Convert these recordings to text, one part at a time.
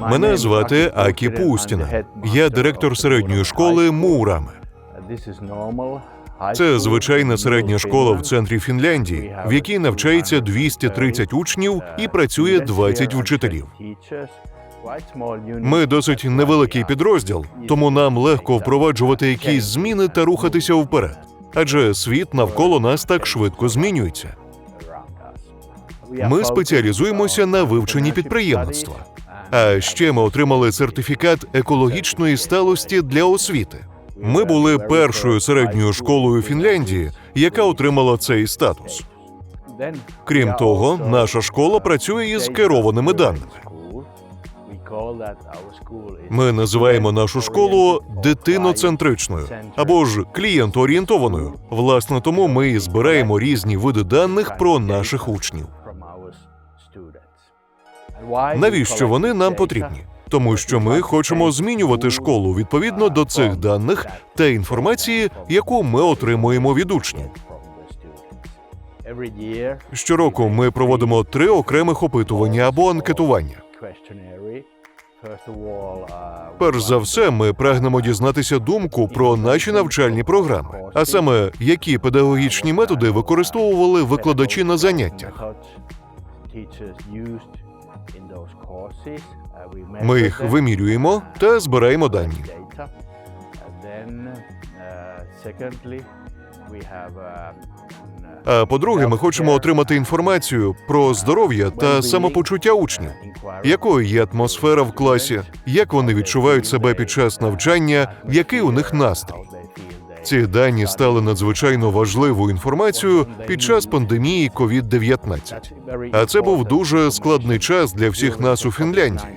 Мене звати Акі Пустіна. Я директор середньої школи Мурами. Це звичайна середня школа в центрі Фінляндії, в якій навчається 230 учнів і працює 20 вчителів. Ми досить невеликий підрозділ, тому нам легко впроваджувати якісь зміни та рухатися вперед. Адже світ навколо нас так швидко змінюється. Ми спеціалізуємося на вивченні підприємництва. А ще ми отримали сертифікат екологічної сталості для освіти. Ми були першою середньою школою Фінляндії, яка отримала цей статус. Крім того, наша школа працює із керованими даними. Ми називаємо нашу школу дитиноцентричною або ж клієнтоорієнтованою. Власне, тому ми і збираємо різні види даних про наших учнів. Навіщо вони нам потрібні? Тому що ми хочемо змінювати школу відповідно до цих даних та інформації, яку ми отримуємо від учнів. Щороку ми проводимо три окремих опитування або анкетування. Перш за все, ми прагнемо дізнатися думку про наші навчальні програми, а саме які педагогічні методи використовували викладачі на заняттях. Ми їх вимірюємо та збираємо дані. А по-друге, ми хочемо отримати інформацію про здоров'я та самопочуття учнів, якою є атмосфера в класі, як вони відчувають себе під час навчання, який у них настрій. Ці дані стали надзвичайно важливою інформацією під час пандемії COVID-19. А це був дуже складний час для всіх нас у Фінляндії.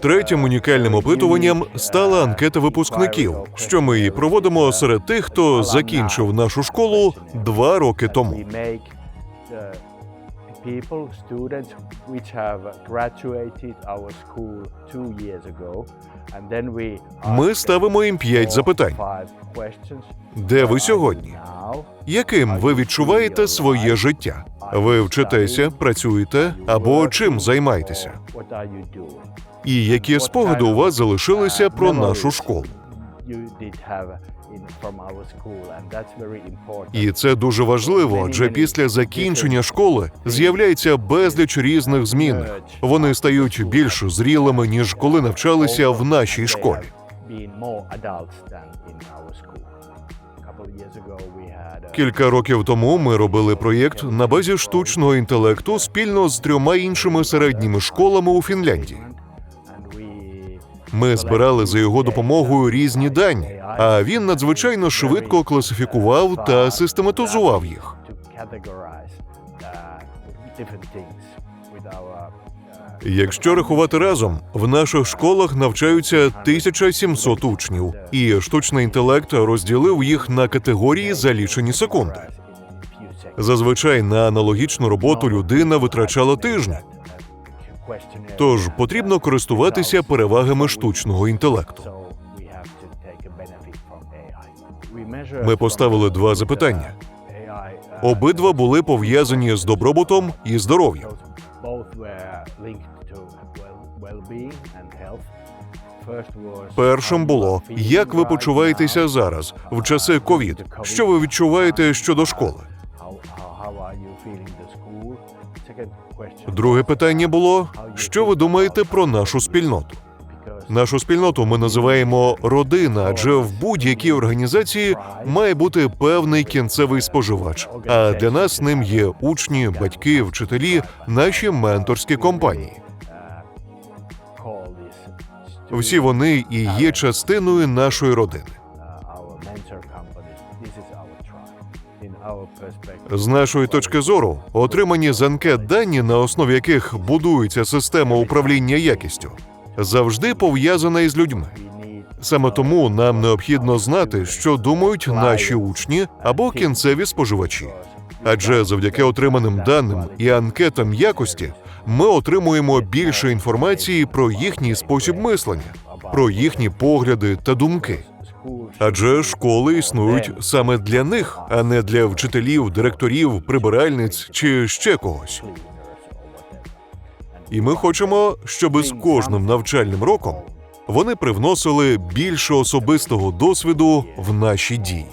Третім унікальним опитуванням стала анкета випускників, що ми і проводимо серед тих, хто закінчив нашу школу два роки тому. People, students which have graduated our school two years ago. And then we Ми ставимо їм п'ять запитань. Де ви сьогодні? Яким ви відчуваєте своє життя? Ви вчитеся, працюєте або чим займаєтеся? І які спогади у вас залишилися про нашу школу? І це дуже важливо, адже після закінчення школи з'являється безліч різних змін. Вони стають більш зрілими ніж коли навчалися в нашій школі. Кілька років тому ми робили проєкт на базі штучного інтелекту спільно з трьома іншими середніми школами у Фінляндії. Ми збирали за його допомогою різні дані, а він надзвичайно швидко класифікував та систематизував їх. Якщо рахувати разом, в наших школах навчаються 1700 учнів, і штучний інтелект розділив їх на категорії за лічені секунди. Зазвичай на аналогічну роботу людина витрачала тижні. Тож потрібно користуватися перевагами штучного інтелекту. Ми поставили два запитання. Uh, Обидва були пов'язані з добробутом і здоров'ям. Першим було як ви почуваєтеся зараз, в часи ковід. Що ви відчуваєте щодо школи? Друге питання було: що ви думаєте про нашу спільноту? Нашу спільноту ми називаємо родина, адже в будь-якій організації має бути певний кінцевий споживач. А для нас ним є учні, батьки, вчителі, наші менторські компанії. Всі вони і є частиною нашої родини. З нашої точки зору, отримані з анкет дані, на основі яких будується система управління якістю, завжди пов'язана із людьми. Саме тому нам необхідно знати, що думають наші учні або кінцеві споживачі. Адже завдяки отриманим даним і анкетам якості ми отримуємо більше інформації про їхній спосіб мислення, про їхні погляди та думки. Адже школи існують саме для них, а не для вчителів, директорів, прибиральниць чи ще когось. І ми хочемо, щоб з кожним навчальним роком вони привносили більше особистого досвіду в наші дії.